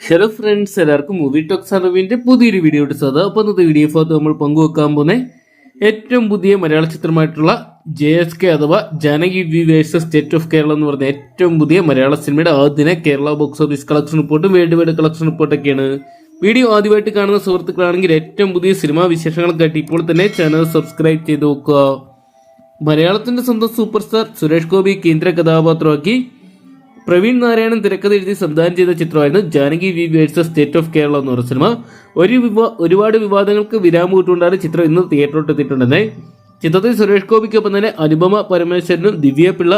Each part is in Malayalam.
ഹലോ ഫ്രണ്ട്സ് എല്ലാവർക്കും മൂവി ടോക്സ് അറിവിന്റെ പുതിയൊരു വീഡിയോ എടുത്തത് അപ്പോൾ ഇന്നത്തെ വീഡിയോ ഭാഗത്ത് നമ്മൾ പങ്കുവെക്കാൻ പോകുന്ന ഏറ്റവും പുതിയ മലയാള ചിത്രമായിട്ടുള്ള ജെ എസ് കെ അഥവാ Janaki V versus state of Kerala എന്ന് പറഞ്ഞ ഏറ്റവും പുതിയ മലയാള സിനിമയുടെ ആദ്യ കേരള ബോക്സ് ഓഫീസ് കളക്ഷൻ റിപ്പോർട്ടും വേൾഡ് വൈഡ് കളക്ഷൻ റിപ്പോർട്ടൊക്കെയാണ് വീഡിയോ ആദ്യമായിട്ട് കാണുന്ന സുഹൃത്തുക്കളാണെങ്കിൽ ഏറ്റവും പുതിയ സിനിമാ വിശേഷങ്ങൾക്കായിട്ട് ഇപ്പോൾ തന്നെ ചാനൽ സബ്സ്ക്രൈബ് ചെയ്ത് നോക്കുക. മലയാളത്തിന്റെ സ്വന്തം സൂപ്പർ സ്റ്റാർ സുരേഷ് ഗോപി കേന്ദ്ര കഥാപാത്രമാക്കി പ്രവീൺ നാരായണൻ തിരക്കഥ എഴുതി സംവിധാനം ചെയ്ത ചിത്രമായിരുന്നു Janaki V versus state of Kerala എന്ന് പറഞ്ഞ സിനിമ. ഒരു ഒരുപാട് വിവാദങ്ങൾക്ക് വിരാമം ഇട്ടുകൊണ്ടാണ് ചിത്രം ഇന്ന് തിയേറ്ററിലോട്ട് എത്തിയിട്ടുണ്ടെന്ന്. ചിത്രത്തിൽ സുരേഷ് ഗോപിക്കൊപ്പം തന്നെ അനുപമ പരമേശ്വരനും ദിവ്യ പിള്ള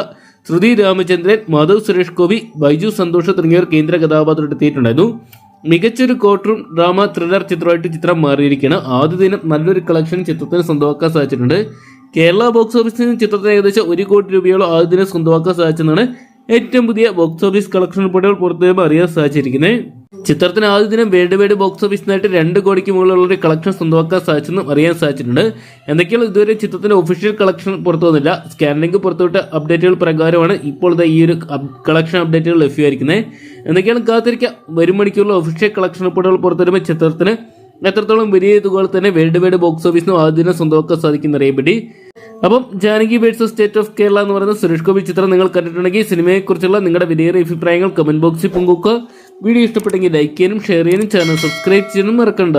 ശ്രുതി രാമചന്ദ്രൻ മാധവ് സുരേഷ് ഗോപി ബൈജു സന്തോഷ് തുടങ്ങിയവർ കേന്ദ്ര കഥാപാത്രം എത്തിയിട്ടുണ്ടായിരുന്നു. മികച്ചൊരു കോർട്ട് ഡ്രാമ ത്രില്ലർ ചിത്രമായിട്ട് ചിത്രം മാറിയിരിക്കുകയാണ്. ആദ്യ ദിനം നല്ലൊരു കളക്ഷൻ ചിത്രത്തിന് സ്വന്തമാക്കാൻ സാധിച്ചിട്ടുണ്ട്. കേരള ബോക്സ് ഓഫീസിൽ നിന്ന് ചിത്രത്തിന് ഏകദേശം ഒരു കോടി രൂപയോളം ആദ്യ ദിനം സ്വന്തമാക്കാൻ സാധിച്ചെന്നാണ് ഏറ്റവും പുതിയ ബോക്സ് ഓഫീസ് കളക്ഷൻ റിപ്പോർട്ടുകൾ പുറത്തുവരുമ്പോൾ അറിയാൻ സാധിച്ചിരിക്കുന്നത്. ചിത്രത്തിന് ആദ്യ ദിനം വേൾഡ് വൈഡ് ബോക്സ് ഓഫീസിനായിട്ട് രണ്ട് കോടിക്ക് മുകളിലുള്ള ഒരു കളക്ഷൻ സ്വന്തമാക്കാൻ സാധിച്ചെന്നും അറിയാൻ സാധിച്ചിട്ടുണ്ട്. എന്തൊക്കെയാണ് ഇതുവരെ ചിത്രത്തിന്റെ ഒഫീഷ്യൽ കളക്ഷൻ പുറത്തു വന്നില്ല. സ്കാനിംഗ് പുറത്തുവിട്ട അപ്ഡേറ്റുകൾ പ്രകാരമാണ് ഇപ്പോൾ ഈ ഒരു കളക്ഷൻ അപ്ഡേറ്റുകൾ ലഭ്യമായിരിക്കുന്നത്. എന്തൊക്കെയാണ് കാത്തിരിക്കുക വരും മണിക്കൂറിലെ ഒഫീഷ്യൽ കളക്ഷൻ റിപ്പോർട്ടുകൾ പുറത്തുവരുമ്പോൾ ചിത്രത്തിന് എത്രത്തോളം വലിയ തുകകൾ തന്നെ വേൾഡ് വൈഡ് ബോക്സ് ഓഫീസിനും ആദ്യം സ്വന്തമാക്കാൻ സാധിക്കുന്ന അറിയപ്പെട്ടി അപ്പം Janaki versus state of Kerala എന്ന് പറയുന്ന സുരേഷ് ഗോപി ചിത്രം നിങ്ങൾ കണ്ടിട്ടുണ്ടെങ്കിൽ സിനിമയെക്കുറിച്ചുള്ള നിങ്ങളുടെ വിലയേറിയ അഭിപ്രായങ്ങൾ കമന്റ് ബോക്സിൽ പങ്കുവെക്കുക. വീഡിയോ ഇഷ്ടപ്പെട്ടെങ്കിൽ ലൈക്ക് ചെയ്യാനും ഷെയർ ചെയ്യാനും ചാനൽ സബ്സ്ക്രൈബ് ചെയ്യാനും മറക്കണ്ട.